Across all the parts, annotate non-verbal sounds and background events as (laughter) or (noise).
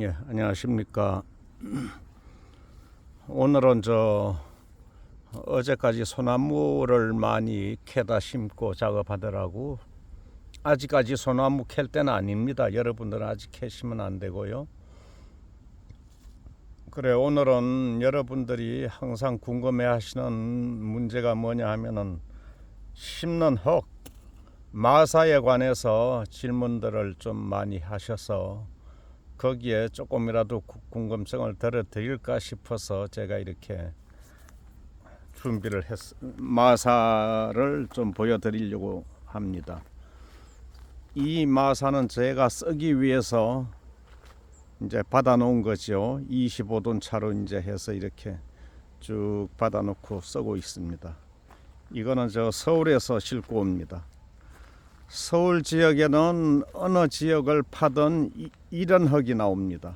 예, 안녕하십니까. 오늘은 저 어제까지 소나무를 많이 캐다 심고 작업하더라고. 아직까지 소나무 캘 때는 아닙니다. 여러분들은 아직 캐시면 안 되고요. 그래 오늘은 여러분들이 항상 궁금해 하시는 문제가 뭐냐 하면은 심는 흙 마사에 관해서 질문들을 좀 많이 하셔서 거기에 조금이라도 구- 궁금증을 덜어드릴까 싶어서 제가 이렇게 준비를 했 마사를 좀 보여드리려고 합니다. 이 마사는 제가 쓰기 위해서 이제 받아놓은 거죠. 25돈 차로 이제 해서 이렇게 쭉 받아놓고 쓰고 있습니다. 이거는 저 서울에서 싣고 옵니다. 서울 지역에는 어느 지역을 파든 이, 이런 흙이 나옵니다.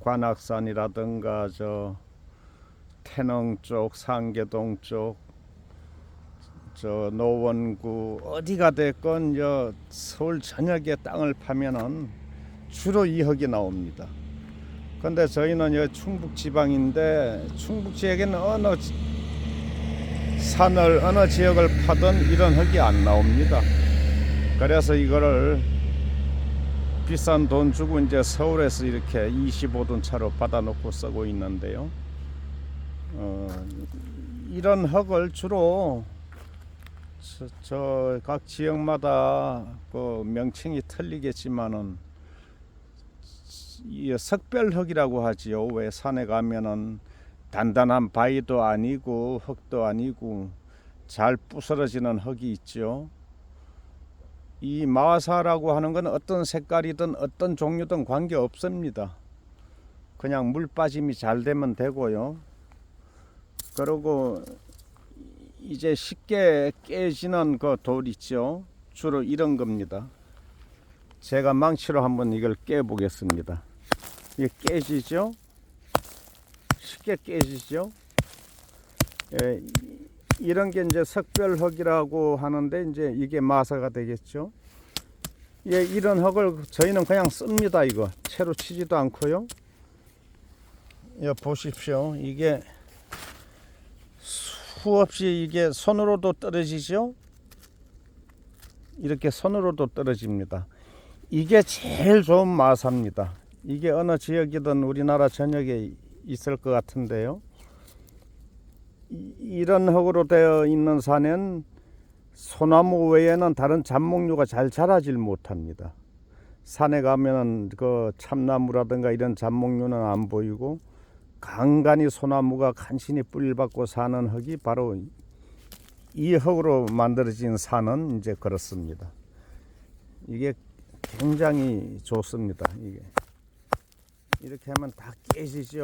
관악산이라든가 저 태릉 쪽, 상계동 쪽, 저 노원구 어디가 됐건 저 서울 전역의 땅을 파면은 주로 이 흙이 나옵니다. 근데 저희는 여 충북 지방인데 충북 지역에는 어느 지- 산을 어느 지역을 파든 이런 흙이 안 나옵니다. 그래서 이거를 비싼 돈 주고 이제 서울에서 이렇게 25돈 차로 받아놓고 쓰고 있는데요. 어, 이런 흙을 주로 저각 지역마다 그 명칭이 틀리겠지만은 이 석별흙이라고 하지요. 왜 산에 가면은 단단한 바위도 아니고 흙도 아니고 잘 부스러지는 흙이 있죠. 이 마사라고 하는 건 어떤 색깔이든 어떤 종류든 관계 없습니다. 그냥 물 빠짐이 잘 되면 되고요. 그리고 이제 쉽게 깨지는 그 돌 있죠. 주로 이런 겁니다. 제가 망치로 한번 이걸 깨 보겠습니다. 이게 깨지죠? 쉽게 깨지죠? 예, 이- 이런 게 이제 석별흙이라고 하는데 이제 이게 마사가 되겠죠. 예, 이런 흙을 저희는 그냥 씁니다. 이거 채로 치지도 않고요. 예, 보십시오. 이게 수없이 이게 손으로도 떨어지죠. 이렇게 손으로도 떨어집니다. 이게 제일 좋은 마사입니다. 이게 어느 지역이든 우리나라 전역에 있을 것 같은데요. 이- 이런 흙으로 되어 있는 산엔 소나무 외에는 다른 잡목류가 잘 자라질 못합니다. 산에 가면은 그 참나무라든가 이런 잡목류는 안 보이고 간간히 소나무가 간신히 뿌리를 받고 사는 흙이 바로 이 흙으로 만들어진 산은 이제 그렇습니다. 이게 굉장히 좋습니다. 이게 이렇게 하면 다 깨지죠.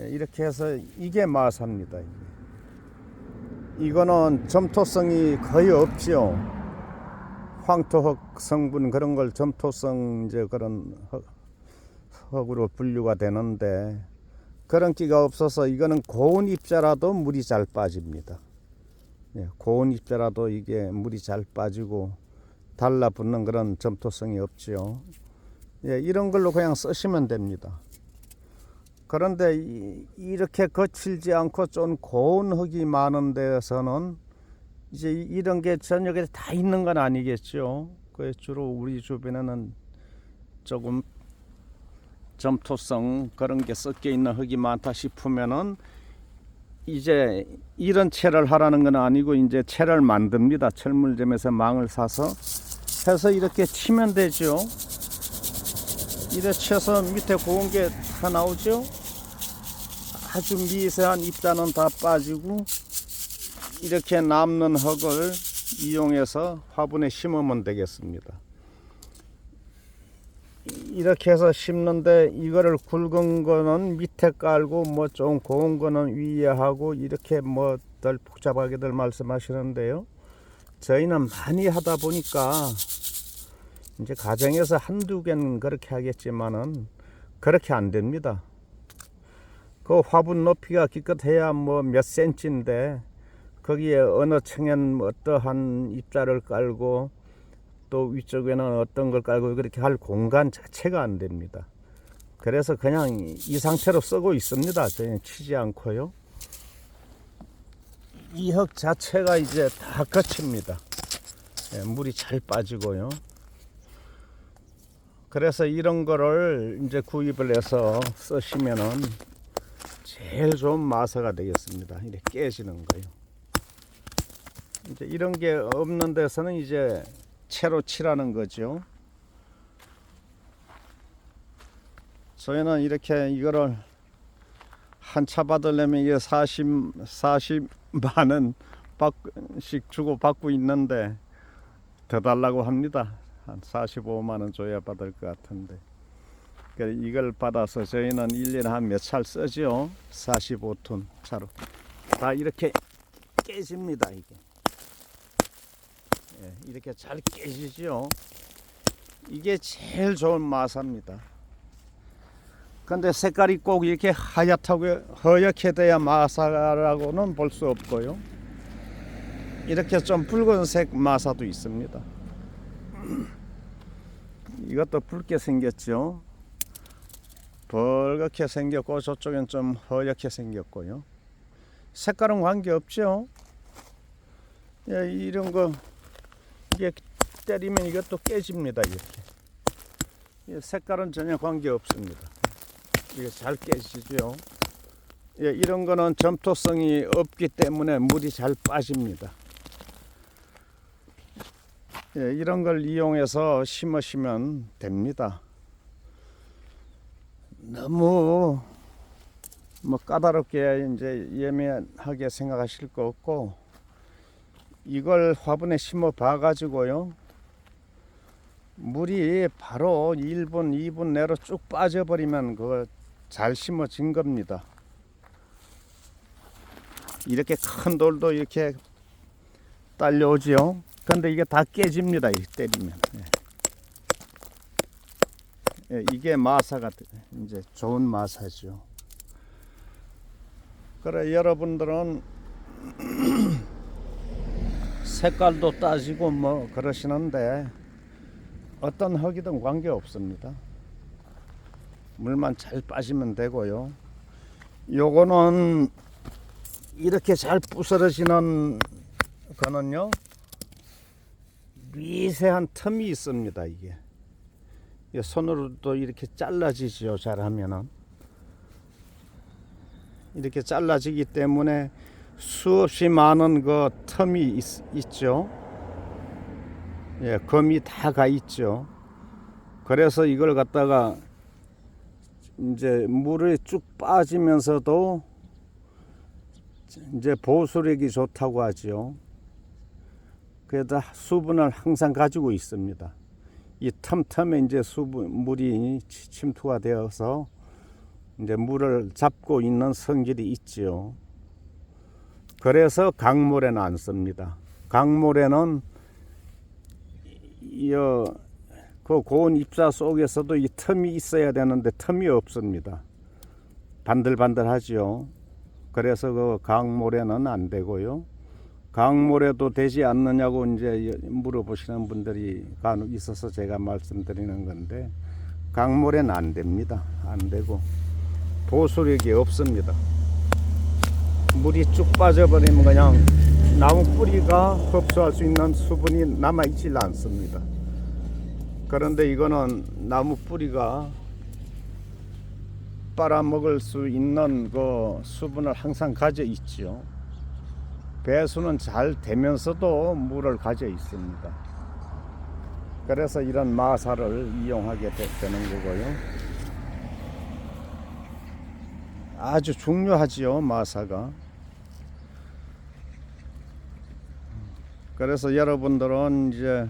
예, 이렇게 해서 이게 마사입니다. 이거는 점토성이 거의 없죠. 황토흙 성분 그런 걸 점토성 이제 그런 흙, 흙으로 분류가 되는데 그런 끼가 없어서 이거는 고온 입자라도 물이 잘 빠집니다. 예, 고온 입자라도 이게 물이 잘 빠지고 달라붙는 그런 점토성이 없죠. 예, 이런 걸로 그냥 쓰시면 됩니다. 그런데 이, 이렇게 거칠지 않고 좀 고운 흙이 많은 데서는 이제 이- 이런 게 전역에 다 있는 건 아니겠죠. 그 주로 우리 주변에는 조금 점토성 그런 게 섞여 있는 흙이 많다 싶으면은 이제 이런 채를 하라는 건 아니고 이제 채를 만듭니다. 철물점에서 망을 사서 해서 이렇게 치면 되죠. 이래 쳐서 밑에 고운 게 다 나오죠. 아주 미세한 입자는 다 빠지고 이렇게 남는 흙을 이용해서 화분에 심으면 되겠습니다. 이렇게 해서 심는데 이거를 굵은 거는 밑에 깔고 뭐 좀 고운 거는 위에 하고 이렇게 뭐 덜 복잡하게들 말씀하시는데요. 저희는 많이 하다 보니까 이제 가정에서 한두 개는 그렇게 하겠지만은 그렇게 안 됩니다. 그 화분 높이가 기껏해야 뭐 몇 센치인데 거기에 어느 층엔 어떠한 입자를 깔고 또 위쪽에는 어떤 걸 깔고 그렇게 할 공간 자체가 안 됩니다. 그래서 그냥 이 상태로 쓰고 있습니다. 저희는 치지 않고요. 이 흙 자체가 이제 다 거칩니다. 예, 물이 잘 빠지고요. 그래서 이런 거를 이제 구입을 해서 쓰시면은 제일 좋은 마사가 되겠습니다. 이렇게 깨지는 거요. 이제 이런 게 없는 데서는 이제 채로 칠하는 거죠. 저희는 이렇게 이거를 한 차 받으려면 이게 40, 40만 원씩 주고 받고 있는데 더 달라고 합니다. 한 45만 원 줘야 받을 것 같은데. 이걸 받아서 저희는 1년에 한몇 차를 쓰죠. 45톤 차로. 다 이렇게 깨집니다, 이게. 예, 이렇게 잘 깨지죠. 이게 제일 좋은 마사입니다. 근데 색깔이 꼭 이렇게 하얗다고 허옇게 돼야 마사라고는 볼 수 없고요. 이렇게 좀 붉은색 마사도 있습니다. (clears throat) 이것도 붉게 생겼죠. 벌겋게 생겼고 저쪽엔 좀 허옇게 생겼고요. 색깔은 관계 없죠. 예, 이런 거 이게 때리면 이것도 깨집니다. 이렇게 예, 색깔은 전혀 관계 없습니다. 이게 잘 깨지죠. 예, 이런 거는 점토성이 없기 때문에 물이 잘 빠집니다. 예, 이런 걸 이용해서 심으시면 됩니다. 너무 뭐 까다롭게 이제 예매하게 생각하실 거 없고 이걸 화분에 심어 봐 가지고요. 물이 바로 1분, 2분 내로 쭉 빠져버리면 그거 잘 심어진 겁니다. 이렇게 큰 돌도 이렇게 딸려오지요. 근데 이게 다 깨집니다. 이 때리면. 예. 예, 이게 마사가 돼- 이제 좋은 마사죠. 그래 여러분들은 (clears throat) 색깔도 따지고 뭐 그러시는데 어떤 흙이든 관계 없습니다. 물만 잘 빠지면 되고요. 요거는 이렇게 잘 부스러지는 거는요. 미세한 틈이 있습니다. 이게 손으로도 이렇게 잘라지죠. 잘하면은 이렇게 잘라지기 때문에 수없이 많은 그 틈이 있, 있죠. 예, 검이 다 가 있죠. 그래서 이걸 갖다가 이제 물에 쭉 빠지면서도 이제 보수력이 좋다고 하지요. 그래서 수분을 항상 가지고 있습니다. 이 틈틈에 이제 수분 물이 치- 침투가 되어서 이제 물을 잡고 있는 성질이 있지요. 그래서 강물에는 안 씁니다. 강물에는 이어 그 고온 입자 속에서도 이 틈이 있어야 되는데 틈이 없습니다. 반들반들하지요. 그래서 그 강물에는 안 되고요. 강물에도 되지 않느냐고 이제 물어보시는 분들이 간혹 있어서 제가 말씀드리는 건데 강물에는 안 됩니다. 안 되고 보수력이 없습니다. 물이 쭉 빠져버리면 그냥 나무 뿌리가 흡수할 수 있는 수분이 남아 있질 않습니다. 그런데 이거는 나무 뿌리가 빨아먹을 수 있는 그 수분을 항상 가져 있지요. 배수는 잘 되면서도 물을 가져 있습니다. 그래서 이런 마사를 이용하게 되- 되는 거고요. 아주 중요하지요, 마사가. 그래서 여러분들은 이제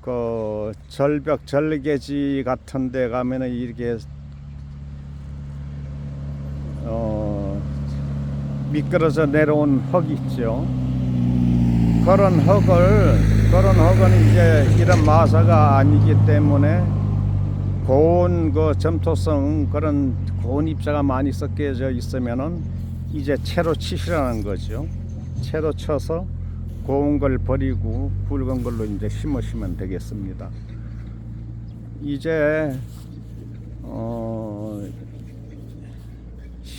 그 절벽 절개지 같은 데 가면은 이렇게 어 미끄러져 내려온 흙 있죠. 그런 흙을 그런 흙은 이제 이런 마사가 아니기 때문에 고온 그 점토성 그런 고온 입자가 많이 섞여져 있으면은 이제 채로 치시라는 거죠. 채로 쳐서 고운 걸 버리고 굵은 걸로 이제 심으시면 되겠습니다. 이제 어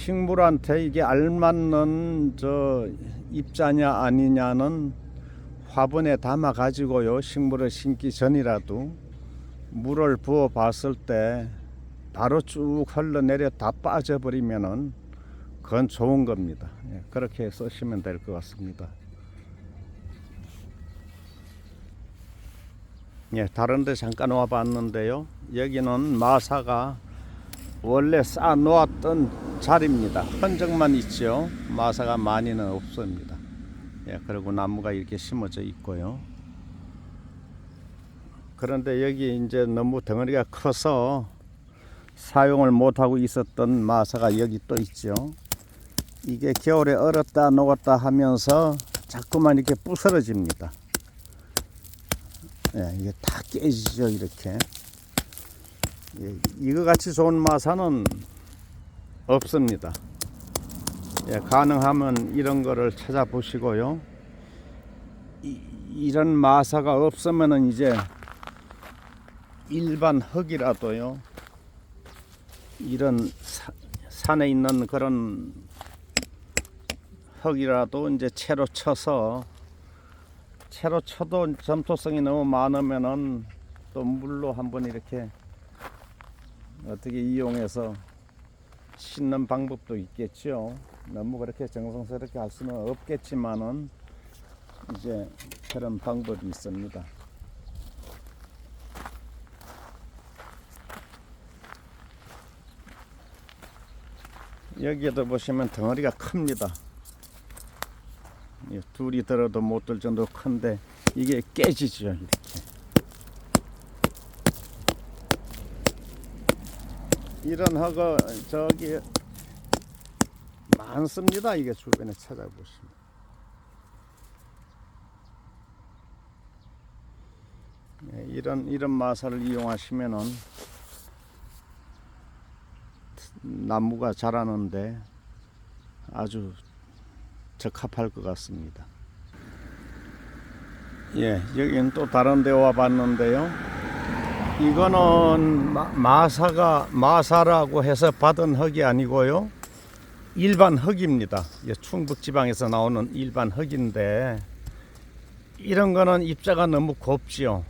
식물한테 이게 알맞는 저 입자냐 아니냐는 화분에 담아 가지고요 식물을 심기 전이라도 물을 부어 봤을 때 바로 쭉 흘러내려 다 빠져버리면은 그건 좋은 겁니다. 예, 그렇게 쓰시면 될 것 같습니다. 예, 다른 데 잠깐 와봤는데요. 여기는 마사가 원래 쌓아 놓았던 자리입니다. 흔적만 있죠. 마사가 많이는 없습니다. 예, 그리고 나무가 이렇게 심어져 있고요. 그런데 여기 이제 너무 덩어리가 커서 사용을 못하고 있었던 마사가 여기 또 있죠. 이게 겨울에 얼었다 녹았다 하면서 자꾸만 이렇게 부스러집니다. 예, 이게 다 깨지죠, 이렇게. 예, 이거 같이 좋은 마사는 없습니다. 예, 가능하면 이런 거를 찾아보시고요. 이, 이런 마사가 없으면은 이제 일반 흙이라도요. 이런 사- 산에 있는 그런 흙이라도 이제 채로 쳐서 채로 쳐도 점토성이 너무 많으면은 또 물로 한번 이렇게 어떻게 이용해서 씻는 방법도 있겠죠. 너무 그렇게 정성스럽게 할 수는 없겠지만은 이제 그런 방법이 있습니다. 여기에도 보시면 덩어리가 큽니다. 예, 둘이 들어도 못 들 정도 큰데 이게 깨지죠 이런 흙은 저기 많습니다. 이게 주변에 찾아보시면. 예, 이런 이런 마사를 이용하시면은 나무가 자라는데 아주 적합할 것 같습니다. 예, 여기는 또 다른 데 와봤는데요. 이거는 마, 마사가 마사라고 해서 받은 흙이 아니고요. 일반 흙입니다. 예, 충북 지방에서 나오는 일반 흙인데 이런 거는 입자가 너무 곱지요.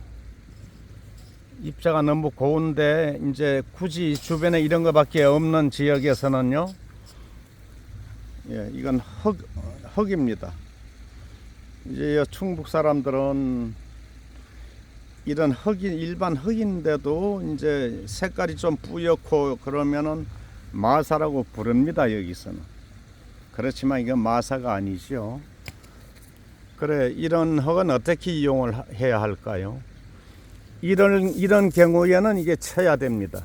입자가 너무 고운데 이제 굳이 주변에 이런 거밖에 없는 지역에서는요. 예, 이건 흙 흙입니다. 이제 이 충북 사람들은 이런 흙이 일반 흙인데도 이제 색깔이 좀 뿌옇고 그러면은 마사라고 부릅니다 여기서는. 그렇지만 이건 마사가 아니죠. 그래 이런 흙은 어떻게 이용을 하- 해야 할까요? 이런 이런 경우에는 이게 쳐야 됩니다.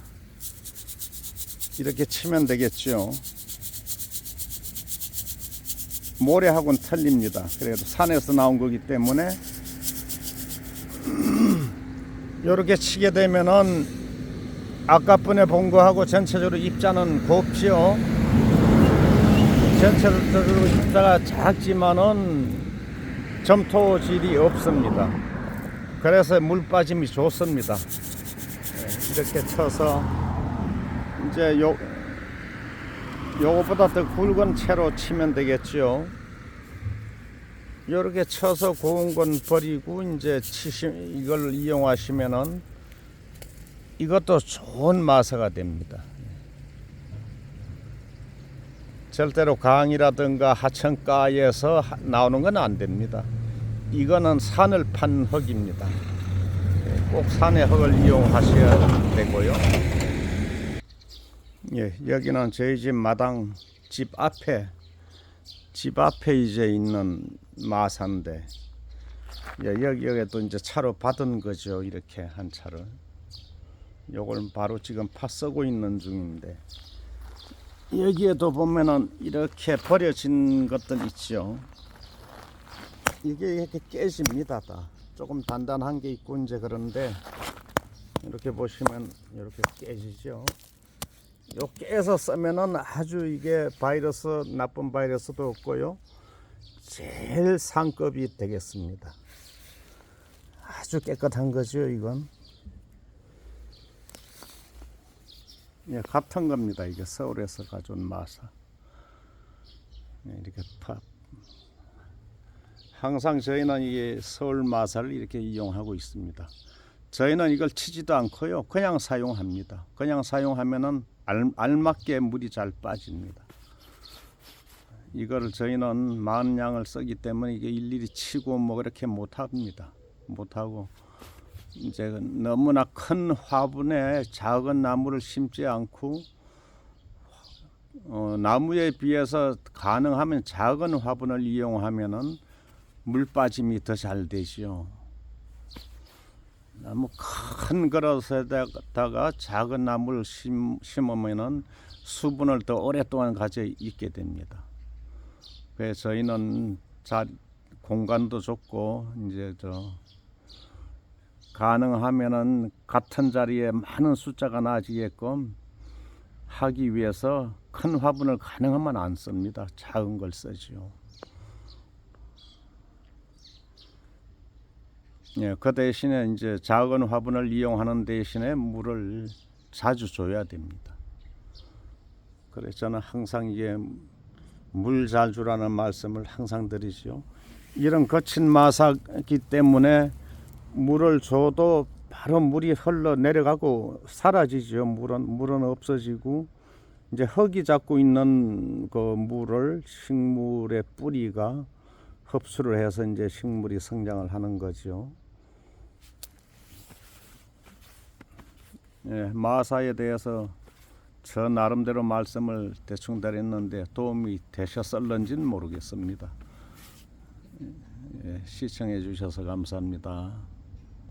이렇게 치면 되겠죠. 모래하고는 틀립니다. 그래도 산에서 나온 거기 때문에 이렇게 치게 되면은 아까번에 본 거하고 전체적으로 입자는 곱죠. 전체적으로 입자가 작지만은 점토질이 없습니다. 그래서 물 빠짐이 좋습니다. 네, 이렇게 쳐서 이제 요 요거보다 더 굵은 채로 치면 되겠죠. 이렇게 쳐서 고운 건 버리고 이제 치시 이걸 이용하시면은 이것도 좋은 마사가 됩니다. 절대로 강이라든가 하천가에서 하- 나오는 건 안 됩니다. 이거는 산을 판 흙입니다. 예, 꼭 산의 흙을 이용하셔야 되고요. 예, 여기는 저희 집 마당 집 앞에 집 앞에 이제 있는 마사인데 예, 여기 여기도 이제 차로 받은 거죠 이렇게 한 차를. 요걸 바로 지금 파 쓰고 있는 중인데. 여기에도 보면은 이렇게 버려진 것들 있죠. 이게 이렇게 깨집니다 다. 조금 단단한 게 있고 이제 그런데 이렇게 보시면 이렇게 깨지죠. 요 깨서 쓰면은 아주 이게 바이러스 나쁜 바이러스도 없고요 제일 상급이 되겠습니다. 아주 깨끗한 거죠, 이건. 예, 같은 겁니다. 이게 서울에서 가져온 마사. 예, 이렇게 파. 항상 저희는 이게 서울 마사를 이렇게 이용하고 있습니다. 저희는 이걸 치지도 않고요. 그냥 사용합니다. 그냥 사용하면은 알, 알맞게 물이 잘 빠집니다. 이걸 저희는 많은 양을 쓰기 때문에 이게 일일이 치고 뭐 그렇게 못 합니다. 못 하고 이제 너무나 큰 화분에 작은 나무를 심지 않고 어, 나무에 비해서 가능하면 작은 화분을 이용하면은 물 빠짐이 더 잘 되지요. 나무 큰 그릇에다가 작은 나무를 심, 심으면은 수분을 더 오랫동안 가져 있게 됩니다. 그래서 저희는 자, 공간도 좁고 이제 저 가능하면은 같은 자리에 많은 숫자가 나지게끔 하기 위해서 큰 화분을 가능하면 안 씁니다. 작은 걸 쓰지요. 예, 그 대신에 이제 작은 화분을 이용하는 대신에 물을 자주 줘야 됩니다. 그래서 저는 항상 이게 물 잘 주라는 말씀을 항상 드리죠. 이런 거친 마사기 때문에 물을 줘도 바로 물이 흘러 내려가고 사라지죠. 물은 물은 없어지고 이제 흙이 잡고 있는 그 물을 식물의 뿌리가 흡수를 해서 이제 식물이 성장을 하는 거죠. 예, 마사에 대해서 저 나름대로 말씀을 대충 드렸는데 도움이 되셨을런지는 모르겠습니다. 예, 시청해 주셔서 감사합니다.